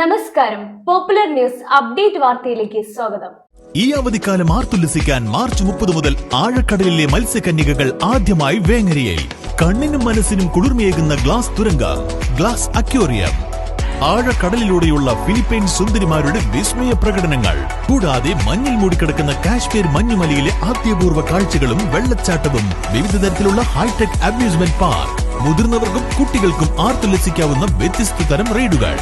നമസ്കാരം. Popular news update വാർത്തയിലേക്ക് സ്വാഗതം. ഈ അവധിക്കാലം ആർത്തുല്ലസിക്കാൻ മാർച്ച് മുപ്പത് മുതൽ ആഴക്കടലിലെ മത്സ്യകന്യകകൾ ആദ്യമായി വേങ്ങരയിൽ കണ്ണിനും മനസ്സിനും കുളിർമയേകുന്ന ഗ്ലാസ് തുരങ്ക ഗ്ലാസ് അക്യോറിയം ആഴക്കടലിലൂടെയുള്ള ഫിലിപ്പൈൻ സുന്ദരിമാരുടെ വിസ്മയ പ്രകടനങ്ങൾ കൂടാതെ മഞ്ഞിൽ മൂടിക്കിടക്കുന്ന കാശ്മീർ മഞ്ഞുമലയിലെ ആദ്യപൂർവ കാഴ്ചകളും വെള്ളച്ചാട്ടവും വിവിധ തരത്തിലുള്ള ഹൈടെക് അമ്യൂസ്മെന്റ് പാർക്ക് മുതിർന്നവർക്കും കുട്ടികൾക്കും ആർത്തുല്ലസിക്കാവുന്ന വ്യത്യസ്ത തരം റൈഡുകൾ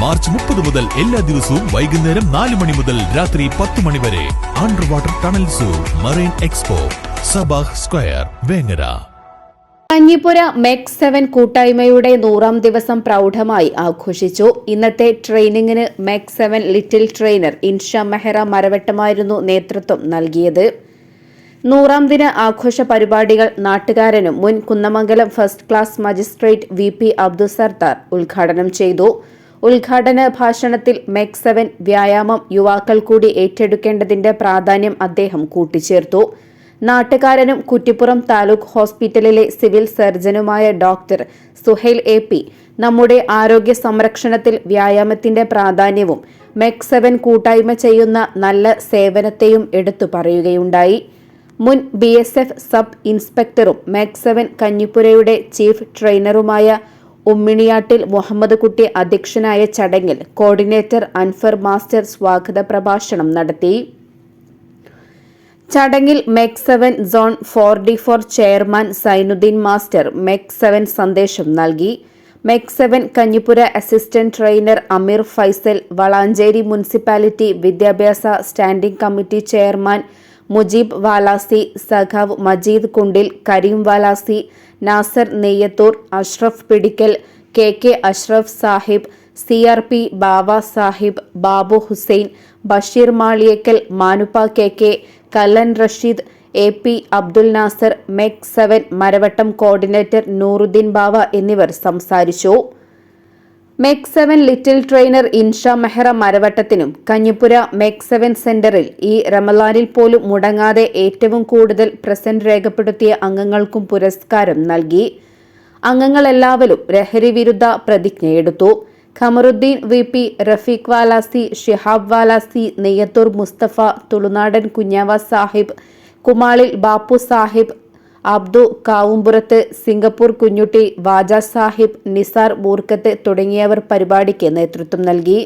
മാർച്ച് മുപ്പത് മുതൽ എല്ലാ ദിവസവും വൈകുന്നേരം നാല് മണി മുതൽ രാത്രി പത്ത് മണി വരെ under water tunnel zoo marine expo Sabah square Vengara. Kanjippura MEC seven കൂട്ടായ്മയുടെ നൂറാം ദിവസം പ്രൗഢമായി ആഘോഷിച്ചു. ഇന്നത്തെ ട്രെയിനിങ്ങിന് MEC seven little trainer Insha Mehra മരവട്ടമായിരുന്നു നേതൃത്വം നൽകിയത്. നൂറാം ദിന ആഘോഷ പരിപാടികൾ നാട്ടുകാരനും മുൻ Kunnamangalam first class magistrate V P Abdul Sardar ഉദ്ഘാടനം ചെയ്തു. ഉദ്ഘാടന ഭാഷണത്തിൽ മെക് സെവൻ വ്യായാമം യുവാക്കൾ കൂടി ഏറ്റെടുക്കേണ്ടതിന്റെ പ്രാധാന്യം അദ്ദേഹം കൂട്ടിച്ചേർത്തു. നാട്ടുകാരനും കുറ്റിപ്പുറം താലൂക്ക് ഹോസ്പിറ്റലിലെ സിവിൽ സർജനുമായ ഡോക്ടർ സുഹൈൽ എ പി നമ്മുടെ ആരോഗ്യ സംരക്ഷണത്തിൽ വ്യായാമത്തിന്റെ പ്രാധാന്യവും മെക് സെവൻ കൂട്ടായ്മ ചെയ്യുന്ന നല്ല സേവനത്തെയും എടുത്തു പറയുകയുണ്ടായി. മുൻ ബി എസ് എഫ് സബ് ഇൻസ്പെക്ടറും മെക് സെവൻ കഞ്ഞിപ്പുരയുടെ ചീഫ് ട്രെയിനറുമായ ഉമ്മിണിയാട്ടിൽ മുഹമ്മദ് കുട്ടി അധ്യക്ഷനായ ചടങ്ങിൽ കോർഡിനേറ്റർ അൻഫർ മാസ്റ്റർ സ്വാഗത പ്രഭാഷണം നടത്തി. ചടങ്ങിൽ MEC seven zone four D four chairman Zainuddin master MEC seven സന്ദേശം നൽകി. MEC seven Kanjippura assistant trainer Ameer Faisal Valanchery municipality വിദ്യാഭ്യാസ standing committee chairman Mujeeb Valasi സഖാവ് Majeed Kundil Kareem Valasi Nasar Neyyathur Ashraf Pidikkal K K Ashraf Sahib C R P Baba Sahib Babu Hussain Basheer Maliyakkal Manuppa K K Kallan Rasheed A P Abdul Nasar MEC seven Maravattam coordinator Nuruddin Bava എന്നിവർ സംസാരിച്ചു. MEC seven little trainer Insha Mehra മരവട്ടത്തിനും Kanjippura MEC seven സെന്ററിൽ ഈ റമലാനിൽ പോലും മുടങ്ങാതെ ഏറ്റവും കൂടുതൽ present രേഖപ്പെടുത്തിയ അംഗങ്ങൾക്കും പുരസ്കാരം നൽകി. അംഗങ്ങളെല്ലാവരും രഹരി വിരുദ്ധ പ്രതിജ്ഞയെടുത്തു. Kamaruddin V P Rafeeq Valasi Shihab Valasi Neyyathur Mustafa Thulunadan Kunjava Sahib കുമാളിൽ Bappu Sahib Abdu Kavumpurath Singapore Kunjutty വാജ Sahib Nisar Moorkath തുടങ്ങിയവർ പരിപാടിക്ക് നേതൃത്വം നൽകി.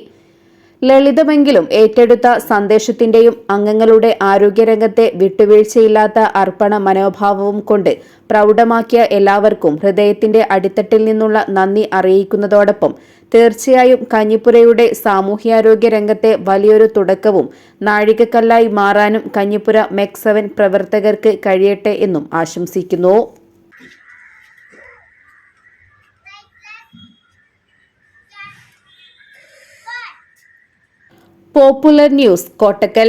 ലളിതമെങ്കിലും ഏറ്റെടുത്ത സന്ദേശത്തിന്റെയും അംഗങ്ങളുടെ ആരോഗ്യരംഗത്തെ വിട്ടുവീഴ്ചയില്ലാത്ത അർപ്പണ മനോഭാവവും കൊണ്ട് പ്രൗഢമാക്കിയ എല്ലാവർക്കും ഹൃദയത്തിന്റെ അടിത്തട്ടിൽ നിന്നുള്ള നന്ദി അറിയിക്കുന്നതോടൊപ്പം തീർച്ചയായും കഞ്ഞിപ്പുരയുടെ സാമൂഹ്യാരോഗ്യ രംഗത്തെ വലിയൊരു തുടക്കവും നാഴികക്കല്ലായി മാറാനും കഞ്ഞിപ്പുര മെക്സവൻ പ്രവർത്തകർക്ക് കഴിയട്ടെ എന്നും ആശംസിക്കുന്നു. Popular news Kottakkal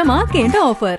ആഘോഷമാക്കേണ്ട offer